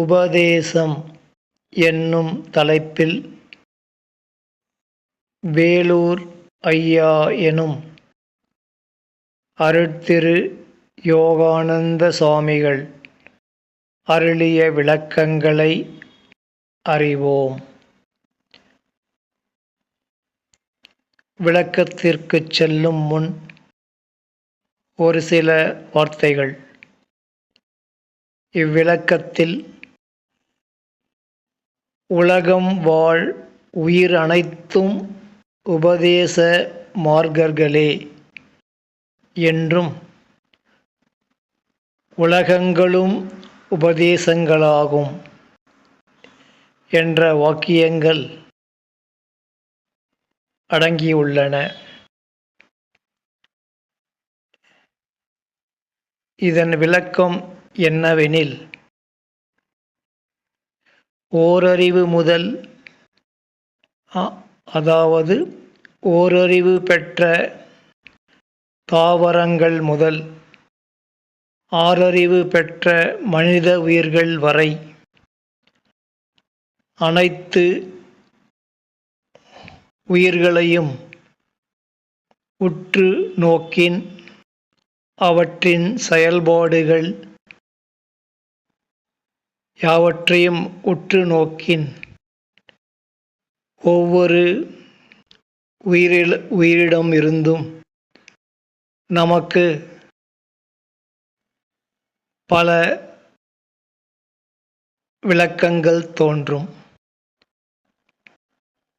உபதேசம் என்னும் தலைப்பில் வேலூர் ஐயா எனும் அருட்திரு யோகானந்த சுவாமிகள் அருளிய விளக்கங்களை அறிவோம். விளக்கத்திற்கு செல்லும் முன் ஒரு சில வார்த்தைகள். இவ்விளக்கத்தில் உலகம் வாழ் உயிர் அனைத்தும் உபதேச மார்க்கர்களே என்றும் உலகங்களும் உபதேசங்களாகும் என்ற வாக்கியங்கள் அடங்கியுள்ளன. இதன் விளக்கம் என்னவெனில் ஓரறிவு முதல் அதாவது ஓரறிவு பெற்ற தாவரங்கள் முதல் ஆறறிவு பெற்ற மனித உயிர்கள் வரை அனைத்து உயிர்களையும் உற்று நோக்கின் அவற்றின் செயல்பாடுகள் யாவற்றையும் உற்று நோக்கின். ஒவ்வொரு உயிரில் உயிரிடம் இருந்தும் நமக்கு பல விளக்கங்கள் தோன்றும்.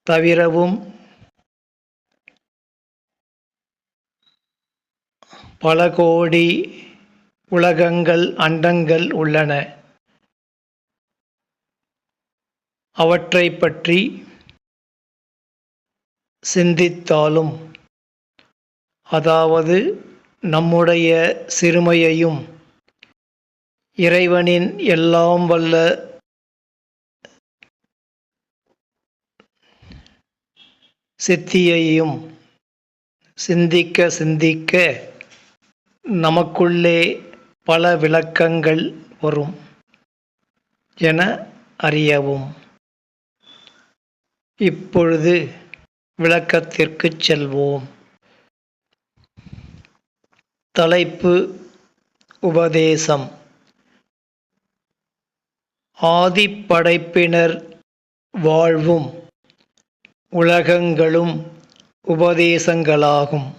தவிரவும் பல கோடி உலகங்கள் அண்டங்கள் உள்ளன. அவற்றை பற்றி சிந்தித்தாலும் அதாவது நம்முடைய சிறுமையையும் இறைவனின் எல்லாம் வல்ல சித்தியையும் சிந்திக்க சிந்திக்க நமக்குள்ளே பல விளக்கங்கள் வரும் என அறியவும். இப்பொழுது விளக்கத்திற்கு செல்வோம். தலைப்பு உபதேசம். ஆதிப்படைப்பினர் வாழ்வும் உலகங்களும் உபதேசங்களாகும்.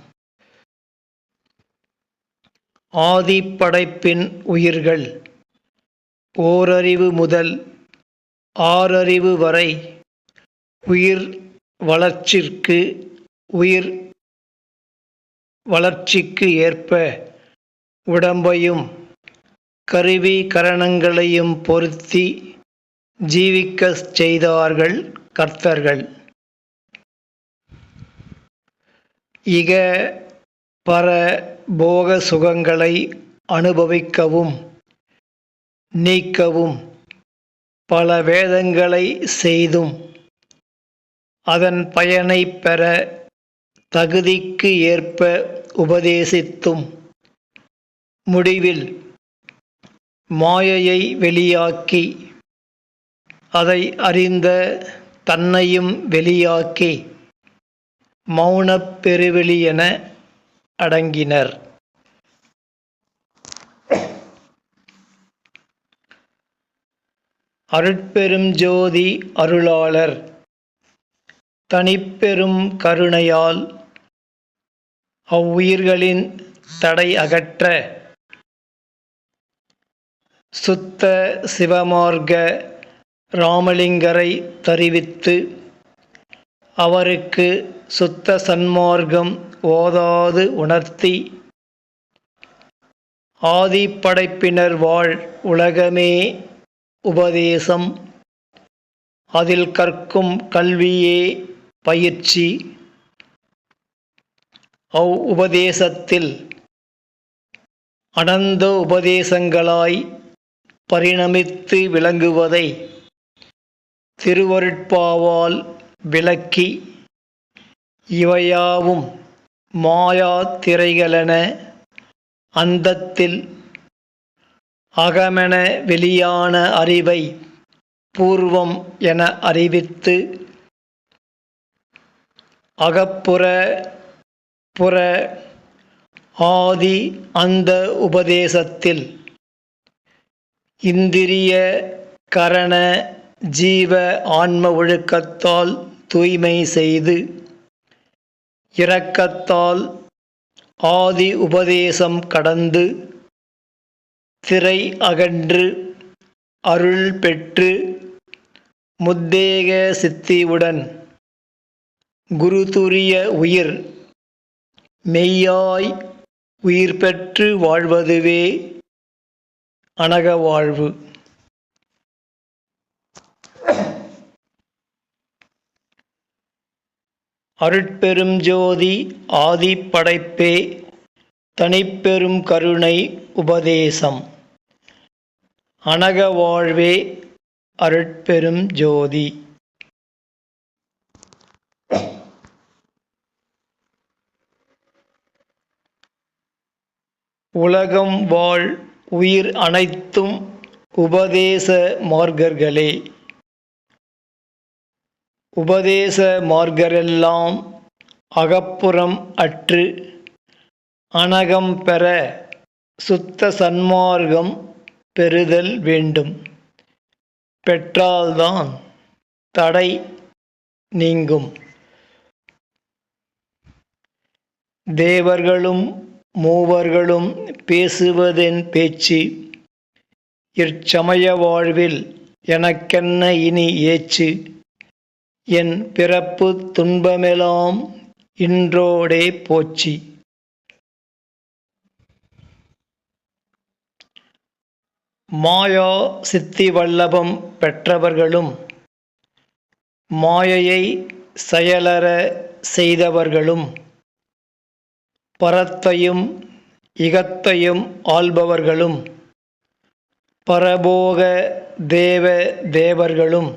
ஆதிப்படைப்பின் உயிர்கள் ஓரறிவு முதல் ஆறறிவு வரை உயிர் வளர்ச்சிற்கு உயிர் வளர்ச்சிக்கு ஏற்ப உடம்பையும் கருவி கரணங்களையும் பொருத்தி ஜீவிக்க செய்தார்கள் கர்த்தர்கள். இக பர போக சுகங்களை அனுபவிக்கவும் நீக்கவும் பல வேதங்களை செய்தும் அதன் பயனை பெற தகுதிக்கு ஏற்ப உபதேசித்தும். முடிவில் மாயையை வெளியாக்கி அதை அறிந்த தன்னையும் வெளியாக்கி மௌனப் பெருவெளி என அடங்கினர். அருட்பெரும் ஜோதி அருளாளர் தனிப்பெரும் கருணையால் அவ்வுயிர்களின் தடை அகற்ற சுத்த சிவமார்க்க ராமலிங்கரை தருவித்து அவருக்கு சுத்த சன்மார்க்கம் ஓதாது உணர்த்தி ஆதிப்படைப்பினர் வாழ் உலகமே உபதேசம். அதில் கற்கும் கல்வியே பயிற்சி அவ் உபதேசத்தில் அனந்த உபதேசங்களாய் பரிணமித்து விளங்குவதை திருவருட்பாவால் விளக்கி இவையாவும் மாயா திரைகளென அந்தத்தில் அகமென வெளியான அறிவை பூர்வம் என அறிவித்து அகப்புற புற ஆதி அந்த உபதேசத்தில். இந்திரிய கரண ஜீவ ஆன்ம ஒழுக்கத்தால் தூய்மை செய்து இரக்கத்தால் ஆதி உபதேசம் கடந்து திரை அகன்று அருள் பெற்று முத்தேக சித்தியுடன் குருதுரிய உயிர் மெய்யாய் உயிர் பெற்று வாழ்வதுவே அனக வாழ்வு. அருட்பெரும் ஜோதி ஆதி படைப்பே தனிப்பெரும் கருணை உபதேசம். அனக வாழ்வே அருட்பெரும் ஜோதி. உலகம் வாழ் உயிர் அனைத்தும் உபதேச மார்க்கர்களே. உபதேச மார்க்கரெல்லாம் அகப்புறம் அற்று அனகம் பெற சுத்த சன்மார்க்கம் பெறுதல் வேண்டும். பெற்றால்தான் தடை நீங்கும். தேவர்களும் மூவர்களும் பேசுவதென் பேச்சு. இச்சமய வாழ்வில் எனக்கென்ன இனி ஏச்சு? என் பிறப்பு துன்பமெலாம் இன்றோடே போச்சு. மாயா சித்தி வல்லபம் பெற்றவர்களும் மாயையை செயலற செய்தவர்களும் பரத்தையும் இகத்தையும் ஆள்பவர்களும் பரபோக தேவ தேவர்களும்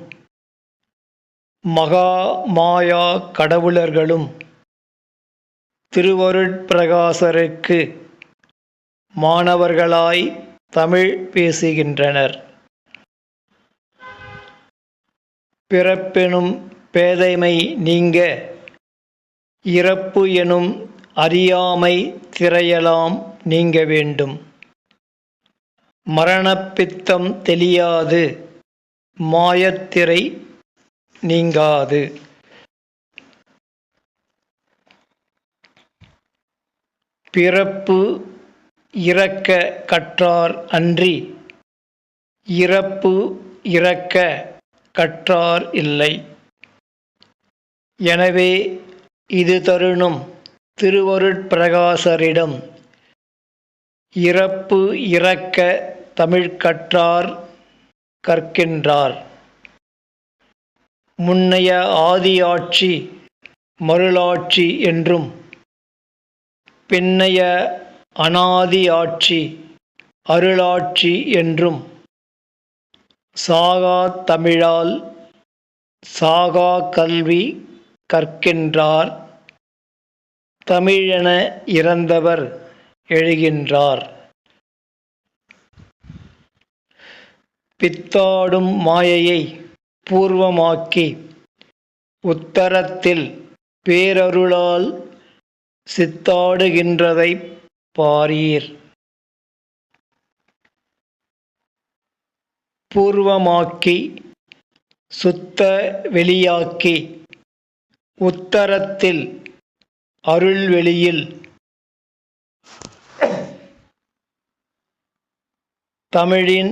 மகா மாயா கடவுளர்களும் திருவருட்பிரகாசருக்கு மாணவர்களாய் தமிழ் பேசுகின்றனர். பிறப்பெனும் பேதைமை நீங்க இறப்பு எனும் அறியாமை திரையலாம் நீங்க வேண்டும். மரணப்பித்தம் தெளியாது மாயத்திரை நீங்காது. பிறப்பு இறக்க கற்றார் அன்றி இறப்பு இறக்க கற்றார் இல்லை. எனவே இது தருணம். திருவருட்பிரகாசரிடம் இறப்பு இறக்க தமிழ்கற்றார் கற்கின்றார். முன்னைய ஆதியாட்சி மருளாட்சி என்றும் பின்னைய அனாதி ஆட்சி அருளாட்சி என்றும் சாகா தமிழால் சாகா கல்வி கற்கின்றார். தமிழென இறந்தவர் எழுகின்றார். பித்தாடும் மாயையை பூர்வமாக்கி உத்தரத்தில் பேரருளால் சித்தாடுகின்றதை பாரீர். பூர்வமாக்கி சுத்த வெளியாக்கி உத்தரத்தில் அருள்வெளியில் தமிழின்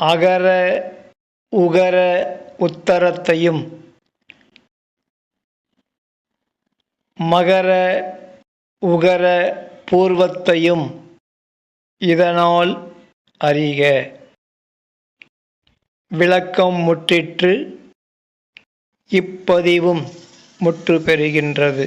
அகர உகர உத்தரத்தையும் மகர உகர பூர்வத்தையும் இதனால் அறிக. விளக்கம் முற்றிற்று இப்பதிவும் முற்று பெறுகின்றது